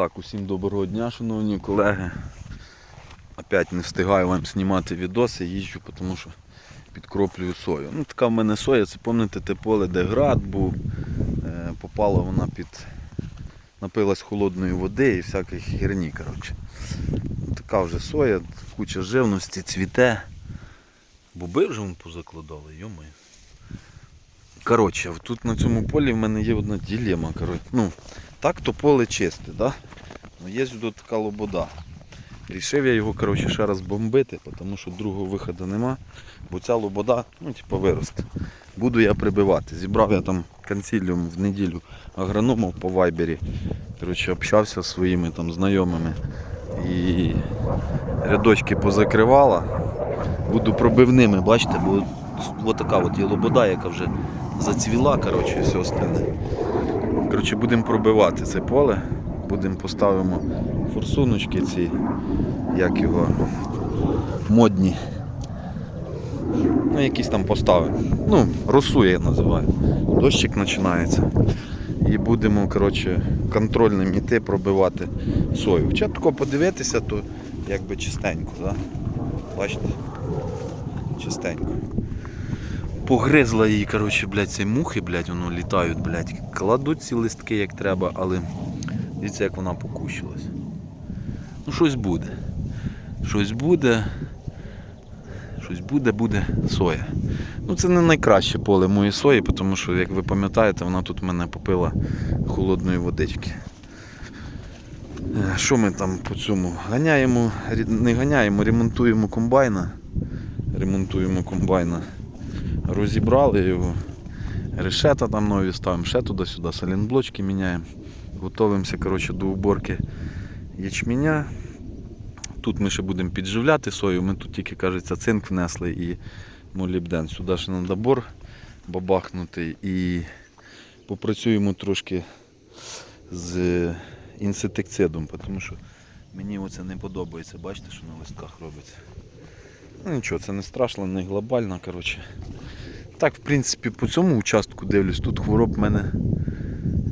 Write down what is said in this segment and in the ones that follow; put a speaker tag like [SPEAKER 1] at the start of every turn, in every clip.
[SPEAKER 1] Так, усім доброго дня, шановні колеги. Опять не встигаю вам знімати відоси, їжджу, тому що підкроплюю сою. Ну, така в мене соя, це пам'ятаєте те поле, де град був. Е, попала вона під. Напилась холодної води і всяких гірні. Коротше. Ну, Така вже соя, куча живності, цвіте. Боби вже позакладали, йомаю. Коротше, тут на цьому полі в мене є одна ділема. Ну, так то поле чисте, да? Ну, є тут така лобода. Рішив я його коротше, ще раз бомбити, тому що другого виходу нема, бо ця лобода ну, типу, виросте. Буду я прибивати. Зібрав я там консиліум в неділю агрономів по вайбері. Коротше, общався зі своїми там знайомими. І рядочки позакривала. Буду пробивними, бачите, бо ось така от є лобода, яка вже зацвіла, коротше, і все остальне. Коротше, будемо пробивати це поле, будемо поставимо форсуночки ці, як його, модні. Ну, якісь там поставимо. Ну, росу я називаю. Дощик починається. І будемо коротше, контрольним іти пробивати сою. Хоча тако подивитися, то якби чистенько, да? бачите? Чистенько. Погризла її, коротше, блядь, ці мухи, блядь, воно літають, блядь. Кладуть ці листки як треба, але дивіться, як вона покущилась. Ну, щось буде. Щось буде. Щось буде, буде соя. Ну це не найкраще поле моєї сої, тому що, як ви пам'ятаєте, вона тут мене попила холодної водички. Е, Що ми там по цьому? Ганяємо, не ганяємо, ремонтуємо комбайна. Ремонтуємо комбайна. Розібрали його. Решета там нові ставимо, ще туди-сюди, салінблочки міняємо. Готовимося коротше, до уборки ячменя. Тут ми ще будемо підживляти сою. Ми тут тільки, кажеться, цинк внесли і молібден. Сюди ще на добор бабахнути і попрацюємо трошки з інсектицидом, тому що мені оце не подобається. Бачите, що на листках робиться. Ну нічого, це не страшно, не глобально. Коротше. Так, в принципі, по цьому участку дивлюсь, тут хвороб в мене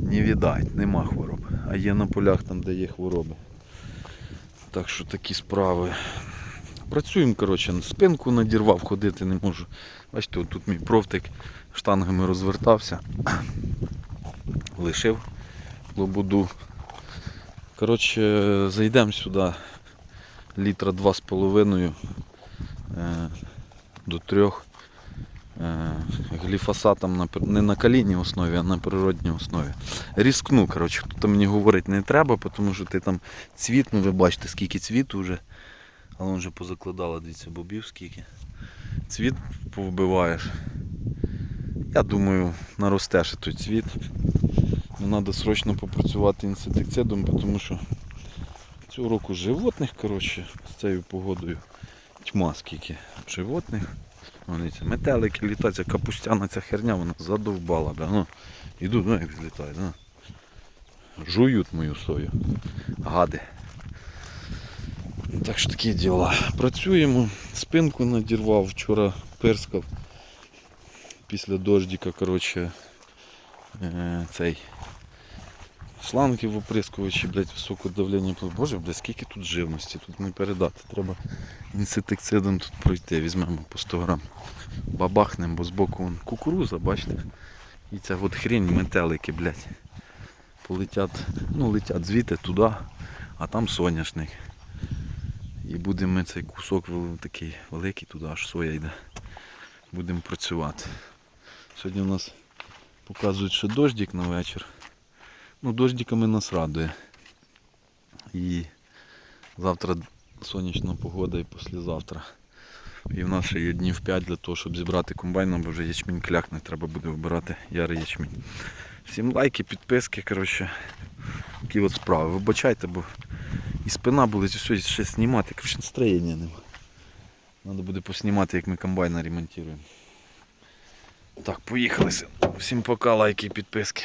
[SPEAKER 1] не відать, нема хвороб. А є на полях там, де є хвороби. Так що такі справи. Працюємо, коротше, спинку надірвав, ходити не можу. Бачите, тут мій провтик штангами розвертався. Лишив лободу. Коротше, зайдемо сюди літра два з половиною е, до трьох гліфосатом на, не на калійній основі, а на природній основі. Різкну, коротше, тут мені говорити не треба, тому що ти там цвіт, ну ви бачите, скільки цвіту вже. Але він вже позакладала, дивіться, бобів скільки. Цвіт повбиваєш. Я думаю, наросте ще той цвіт. Ну, треба срочно попрацювати інсектицидом, тому що цього року животних, коротше, з цією погодою тьма скільки животних. Вони метелики літають, капустяна ця херня, вона задовбала. Да? Ну, ідуть, ну як злітають. Да? Жують мою сою. Гади. Так що такі діла. Працюємо, спинку надірвав, вчора перскав. Після дождика, коротше, е, цей шланги в оприскувачі, блядь, високодавлення. Боже, блядь, скільки тут живності, тут не передати. Треба інсектицидом тут пройти. Візьмемо по 100 грам. Бабахнемо, бо збоку вон кукуруза, бачите? І ця от хрень метелики, блядь. Полетять, ну летять звідти туди, а там соняшник. І будемо ми цей кусок такий великий, туди аж соя йде. Будемо працювати. Сьогодні у нас показують, що дождик на вечір. Ну, дождиками нас радує. І завтра сонячна погода і післязавтра. І в нас ще є днів 5 для того, щоб зібрати комбайн, бо вже ячмінь клякне, треба буде вибирати ярий ячмінь. Всім лайки, підписки, коротше. Такі от справи. Вибачайте, бо і спина болить, і все, ще знімати. Коротше, настроєння нема. Треба буде поснімати, як ми комбайна ремонтуємо. Так, поїхали. Всім пока, лайки і підписки.